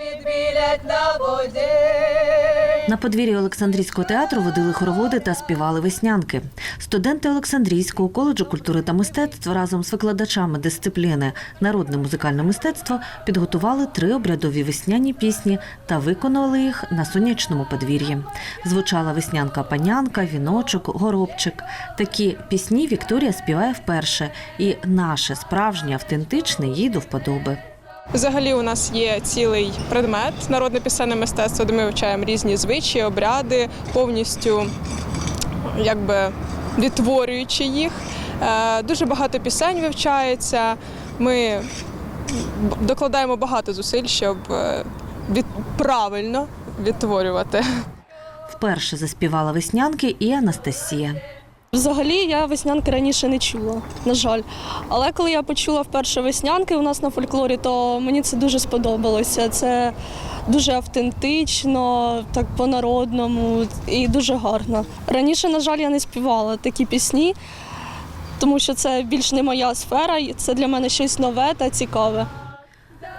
відбілять на воді. На подвір'ї Олександрійського театру водили хороводи та співали веснянки. Студенти Олександрійського коледжу культури та мистецтв разом з викладачами дисципліни народне музикальне мистецтво підготували три обрядові весняні пісні та виконали їх на сонячному подвір'ї. Звучала веснянка панянка, віночок, горобчик. Такі пісні Вікторія співає вперше, і наше справжнє автентичне їй до вподоби. Взагалі у нас є цілий предмет народне пісенне мистецтво, де ми вивчаємо різні звичаї, обряди, повністю якби відтворюючи їх. Е, Дуже багато пісень вивчається. Ми докладаємо багато зусиль, щоб е, від... правильно відтворювати. Вперше заспівала веснянки і Анастасія. Взагалі я веснянки раніше не чула, на жаль. Але коли я почула вперше веснянки у нас на фольклорі, то мені це дуже сподобалося. Це дуже автентично, так по-народному і дуже гарно. Раніше, на жаль, я не співала такі пісні, тому що це більш не моя сфера, це для мене щось нове та цікаве.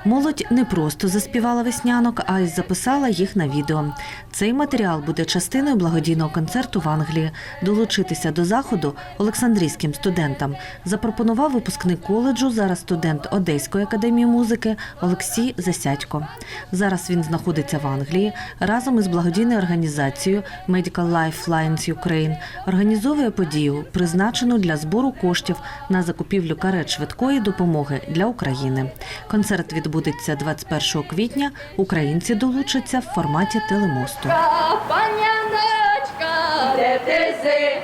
Молодь не просто заспівала веснянок, а й записала їх на відео. Цей матеріал буде частиною благодійного концерту в Англії. Долучитися до заходу Олександрійським студентам запропонував випускник коледжу, зараз студент Одеської академії музики Олексій Засядько. Зараз він знаходиться в Англії разом із благодійною організацією Medical Lifelines Ukraine організовує подію, призначену для збору коштів на закупівлю карет швидкої допомоги для України. Концерт відбудеться 21 квітня. Українці долучаться в форматі телемосту. Паняночка, де ти си,